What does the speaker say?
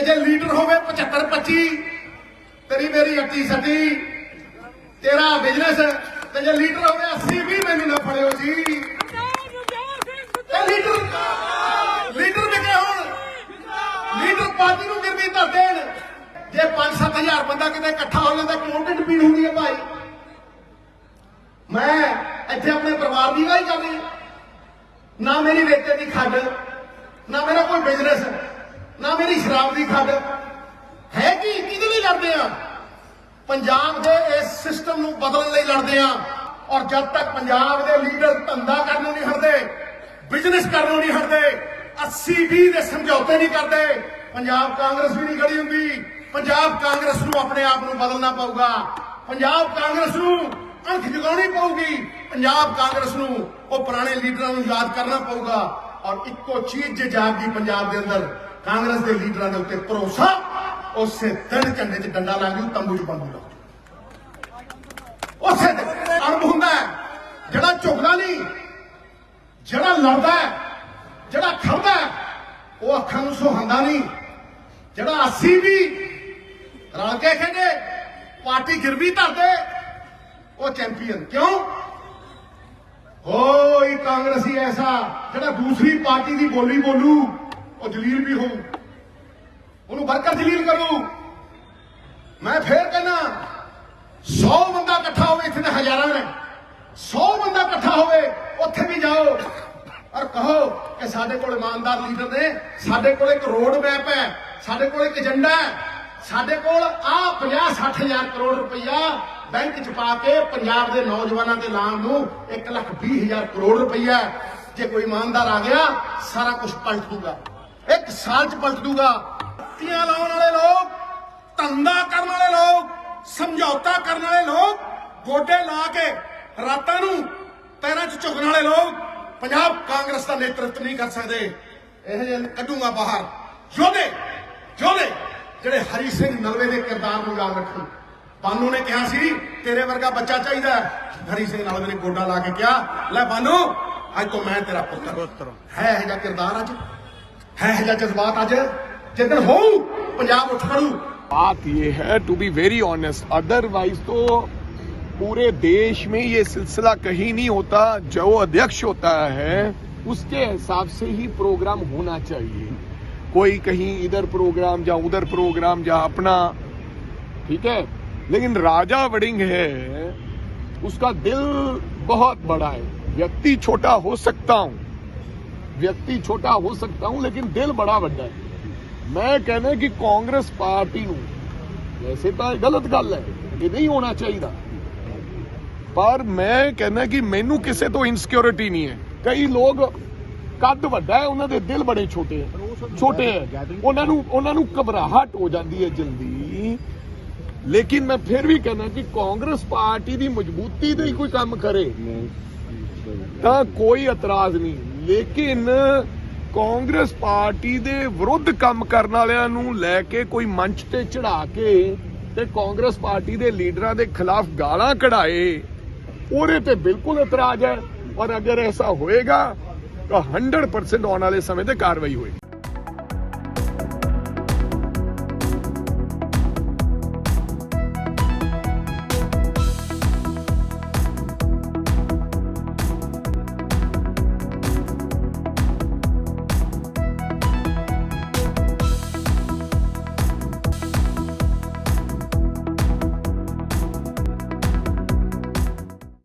ਤੇ ਜੇ ਲੀਡਰ ਹੋਵੇ 75 25 ਤੇਰੀ ਮੇਰੀ ਅੱਟੀ ਸੱਤੀ ਤੇਰਾ ਬਿਜ਼ਨਸ ਤੇ ਜੇ ਲੀਡਰ ਹੋਵੇ 80 20 ਮੈਨੂੰ ਨਾ ਫੜਿਓ ਜੀ। ਤੇ ਲੀਡਰ ਲੀਡਰ ਵਿਕੇ ਹੋਣ, ਲੀਡਰ ਪਾਰਟੀ ਨੂੰ ਗਿਰਵੀ ਧਰ ਦੇਣ। ਜੇ 5-7000 ਬੰਦਾ ਕਿਤੇ ਇਕੱਠਾ ਹੋ ਜਾਂਦਾ ਕਿਉਂ ਪੀੜ ਹੁੰਦੀ ਹੈ ਭਾਈ? ਮੈਂ ਇੱਥੇ ਆਪਣੇ ਪਰਿਵਾਰ ਦੀ ਵਾਈ ਕਰ ਨਾ ਮੇਰੀ ਰੇਤੇ ਦੀ ਖੱਡ, ਨਾ ਮੇਰਾ ਕੋਈ ਬਿਜ਼ਨਸ ਨਾ ਮੇਰੀ ਸ਼ਰਾਬ ਦੀ ਖੱਡ। ਹੈ ਕੀ? ਕਿਹਦੇ ਲਈ ਲੜਦੇ ਆ? ਪੰਜਾਬ ਦੇ ਇਸ ਸਿਸਟਮ ਨੂੰ ਬਦਲਣ ਲਈ ਲੜਦੇ ਆ। ਔਰ ਜਦ ਤੱਕ ਪੰਜਾਬ ਦੇ ਲੀਡਰ ਧੰਦਾ ਕਰਨ ਨੂੰ ਨਹੀਂ ਹਟਦੇ ਬਿਜ਼ਨਸ ਕਰਨ ਨੂੰ ਨਹੀਂ ਹਟਦੇ 80 20 ਦੇ ਸਮਝੌਤੇ ਨਹੀਂ ਕਰਦੇ, ਪੰਜਾਬ ਕਾਂਗਰਸ ਵੀ ਨਹੀਂ ਖੜੀ ਹੁੰਦੀ। ਪੰਜਾਬ ਕਾਂਗਰਸ ਨੂੰ ਆਪਣੇ ਆਪ ਨੂੰ ਬਦਲਣਾ ਪਊਗਾ। ਪੰਜਾਬ ਕਾਂਗਰਸ ਨੂੰ ਅਣਖ ਜਗਾਉਣੀ ਪਊਗੀ। ਪੰਜਾਬ ਕਾਂਗਰਸ ਨੂੰ ਉਹ ਪੁਰਾਣੇ ਲੀਡਰਾਂ ਨੂੰ ਯਾਦ ਕਰਨਾ ਪਊਗਾ। ਔਰ ਇੱਕੋ ਚੀਜ਼ ਜੇ ਜਾਗਦੀ ਪੰਜਾਬ ਦੇ ਅੰਦਰ ਕਾਂਗਰਸ ਦੇ ਲੀਡਰਾਂ ਦੇ ਉੱਤੇ ਭਰੋਸਾ, ਉਸੇ ਦਿਨ ਝੰਡੇ 'ਚ ਡੰਡਾ ਲਾ ਕੇ ਤੰਬੂ 'ਚ ਬੰਦੂ ਲਾ ਉਸੇ ਦਿਨ ਅਰਬ ਹੁੰਦਾ ਜਿਹੜਾ ਝੁਕਦਾ ਨਹੀਂ, ਜਿਹੜਾ ਲੜਦਾ ਜਿਹੜਾ ਖੜਦਾ ਉਹ ਅੱਖਾਂ ਨੂੰ ਸੁਹਾਉਂਦਾ ਨਹੀਂ। ਜਿਹੜਾ ਅਸੀਂ ਵੀ ਰਲ ਕੇ ਖੇਡੇ, ਪਾਰਟੀ ਗਿਰਵੀ ਧਰਦੇ ਉਹ ਚੈਂਪੀਅਨ ਕਿਉਂ? ਹੋਈ ਕਾਂਗਰਸੀ ਐਸਾ, ਜਿਹੜਾ ਦੂਸਰੀ ਪਾਰਟੀ ਦੀ ਬੋਲੀ ਬੋਲੂ ਉਹ ਜਲੀਲ ਵੀ ਹੋਊ। ਉਹਨੂੰ ਵਰਕਰ ਜਲੀਲ ਕਰੂ। ਮੈਂ ਫੇਰ ਕਹਿੰਦਾ 100 ਬੰਦਾ ਇਕੱਠਾ ਹੋਵੇ ਇੱਥੇ ਤੇ ਹਜ਼ਾਰਾਂ ਨੇ। 100 ਬੰਦਾ ਇਕੱਠਾ ਹੋਵੇ, ਉੱਥੇ ਵੀ ਜਾਓ। ਔਰ ਕਹੋ ਕਿ ਸਾਡੇ ਕੋਲ ਇਮਾਨਦਾਰ ਲੀਡਰ ਨੇ, ਸਾਡੇ ਕੋਲ ਇੱਕ ਰੋਡ ਮੈਪ ਹੈ, ਸਾਡੇ ਕੋਲ ਇੱਕ ਏਜੰਡਾ ਹੈ, ਸਾਡੇ ਕੋਲ ਆ 50 60 ਹਜ਼ਾਰ ਕਰੋੜ ਰੁਪਈਆ ਬੈਂਕ ਚ ਪਾ ਕੇ ਪੰਜਾਬ ਦੇ ਨੌਜਵਾਨਾਂ ਦੇ ਨਾਮ ਨੂੰ 1 ਲੱਖ 20 ਹਜ਼ਾਰ ਕਰੋੜ ਰੁਪਈਆ ਜੇ ਕੋਈ ਇਮਾਨਦਾਰ ਆ ਗਿਆ, ਸਾਰਾ ਕੁਝ ਪਲਟ ਦੂਗਾ। ਇੱਕ ਸਾਲ ਚ ਪਲਟ ਦੂਗਾ। ਤੀਆਂ ਲਾਉਣ ਵਾਲੇ ਲੋਕ ਧੰਦਾ ਕਰਨ ਵਾਲੇ ਲੋਕ ਸਮਝੌਤਾ ਕਰਨ ਵਾਲੇ ਲੋਕ ਗੋਡੇ ਲਾ ਕੇ ਰਾਤਾਂ ਨੂੰ ਪੈਰਾਂ 'ਚ ਝੁਕਣ ਵਾਲੇ ਲੋਕ ਪੰਜਾਬ ਕਾਂਗਰਸ ਦਾ ਨੇਤਰਤਵ ਨਹੀਂ ਕਰ ਸਕਦੇ। ਇਹ ਜਿਹੇ ਕੱਢੂਗਾ ਬਾਹਰ। ਯੋਧੇ ਯੋਧੇ ਜਿਹੜੇ ਹਰੀ ਸਿੰਘ ਨਲਵੇ ਦੇ ਕਿਰਦਾਰ ਨੂੰ ਯਾਦ ਰੱਖਣ। ਬਾਨੂ ਨੇ ਕਿਹਾ ਸੀ ਤੇਰੇ ਵਰਗਾ ਬੱਚਾ ਚਾਹੀਦਾ। ਹਰੀ ਸਿੰਘ ਨਲਵੇ ਨੇ ਗੋਡਾ ਲਾ ਕੇ ਕਿਹਾ ਲੈ ਬਾਨੂ ਅੱਜ ਤੋਂ ਮੈਂ ਤੇਰਾ ਪੁੱਤਰ। ਹੈ ਇਹ ਜਿਹਾ ਕਿਰਦਾਰ ਅੱਜ। है या जज्बात अज जिस दिन हो पंजाब उठ बात ये है to be very honest otherwise तो पूरे देश में ये सिलसिला कहीं नहीं होता, जो अध्यक्ष होता है, उसके हिसाब से ही प्रोग्राम होना चाहिए। कोई कहीं इधर प्रोग्राम या उधर प्रोग्राम जा अपना, ठीक है? लेकिन राजा वडिंग है, उसका दिल बहुत बड़ा है। व्यक्ति छोटा हो सकता हूँ व्यक्ति छोटा हो सकता हूं लेकिन दिल बड़ा बड़ा है ਮੈਂ ਕਹਿੰਦਾ ਕਿ ਕਾਂਗਰਸ ਪਾਰਟੀ ਨੂੰ ਵੈਸੇ ਤਾਂ ਇਹ ਗਲਤ ਗੱਲ ਹੈ ਇਹ ਨਹੀਂ ਹੋਣਾ ਚਾਹੀਦਾ ਪਰ ਮੈਂ ਕਹਿੰਦਾ ਕਿ ਮੈਨੂੰ ਕਿਸੇ ਤੋਂ ਇਨਸਿਕਿਉਰਿਟੀ ਨਹੀਂ ਹੈ ਕਈ ਲੋਕ ਕੱਦ ਵੱਡਾ ਹੈ ਉਹਨਾਂ ਦੇ ਦਿਲ ਬੜੇ ਛੋਟੇ ਹੈ ਛੋਟੇ ਹੈ ਉਹਨਾਂ ਨੂੰ ਉਹਨਾਂ ਨੂੰ ਘਬਰਾਹਟ ਹੋ ਜਾਂਦੀ ਹੈ ਜਲਦੀ ਲੇਕਿਨ ਮੈਂ ਫਿਰ ਵੀ ਕਹਿੰਦਾ ਕਿ ਕਾਂਗਰਸ ਪਾਰਟੀ ਦੀ ਮਜ਼ਬੂਤੀ ਦੇ ਹੀ ਕੋਈ ਕੰਮ ਕਰੇ ਤਾਂ ਕੋਈ ਇਤਰਾਜ਼ ਨਹੀਂ ਲੇਕਿਨ ਕਾਂਗਰਸ ਪਾਰਟੀ ਦੇ ਵਿਰੁੱਧ ਕੰਮ ਕਰਨ ਵਾਲਿਆਂ ਨੂੰ ਲੈ ਕੇ ਕੋਈ ਮੰਚ ਤੇ ਚੜਾ ਕੇ ਤੇ ਕਾਂਗਰਸ ਪਾਰਟੀ ਦੇ ਲੀਡਰਾਂ ਦੇ ਖਿਲਾਫ ਗਾਲਾਂ ਕਢਾਏ, ਉਹਦੇ ਤੇ ਬਿਲਕੁਲ ਇਤਰਾਜ਼ ਹੈ। ਔਰ ਅਗਰ ਐਸਾ ਹੋਏਗਾ ਤਾਂ 100% ਆਉਣ ਵਾਲੇ ਸਮੇਂ ਤੇ ਕਾਰਵਾਈ ਹੋਏਗੀ।